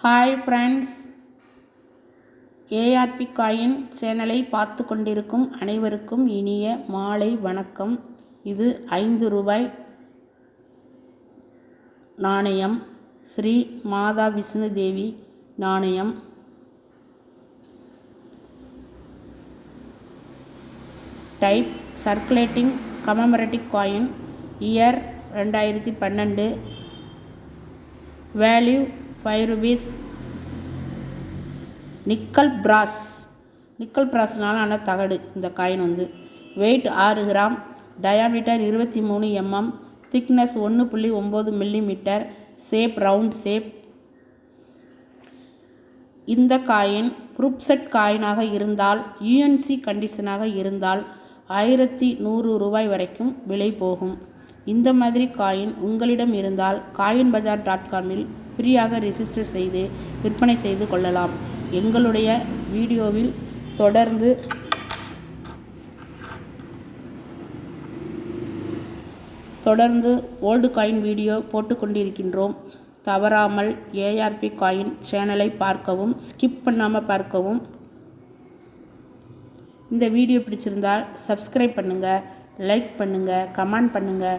Hi friends ARP coin சேனலை பார்த்து கொண்டிருக்கும் அனைவருக்கும் இனிய மாலை வணக்கம். இது ஐந்து ரூபாய் நாணயம். ஸ்ரீ மாதா விஷ்ணு தேவி நாணயம். Type circulating commemorative coin year ரெண்டாயிரத்தி பன்னெண்டு. Value five rupees nickel brass nickel பிராஸ்னால ஆன தகடு இந்த காயின் வந்து. வெயிட் ஆறு கிராம். டயாமீட்டர் இருபத்தி மூணு எம்எம் திக்னஸ் ஒன்று புள்ளி ஒம்பது மில்லிமீட்டர் ஷேப் ரவுண்ட் ஷேப் இந்த காயின் புரூப்செட் காயினாக இருந்தால் யூஎன்சி கண்டிஷனாக இருந்தால் ஆயிரத்தி நூறு ரூபாய் வரைக்கும் விலை போகும். இந்த மாதிரி காயின் உங்களிடம் இருந்தால் காயின் பஜார் டாட் காமில் ஃப்ரீயாக ரிஜிஸ்டர் செய்து விற்பனை செய்து கொள்ளலாம். எங்களுடைய வீடியோவில் தொடர்ந்து தொடர்ந்து ஓல்டு காயின் வீடியோ போட்டுக்கொண்டிருக்கின்றோம் தவறாமல் ஏஆர்பி காயின் சேனலை பார்க்கவும் ஸ்கிப் பண்ணாமல் பார்க்கவும். இந்த வீடியோ பிடிச்சிருந்தால் சப்ஸ்கிரைப் பண்ணுங்கள் லைக் பண்ணுங்கள் கமெண்ட் பண்ணுங்கள்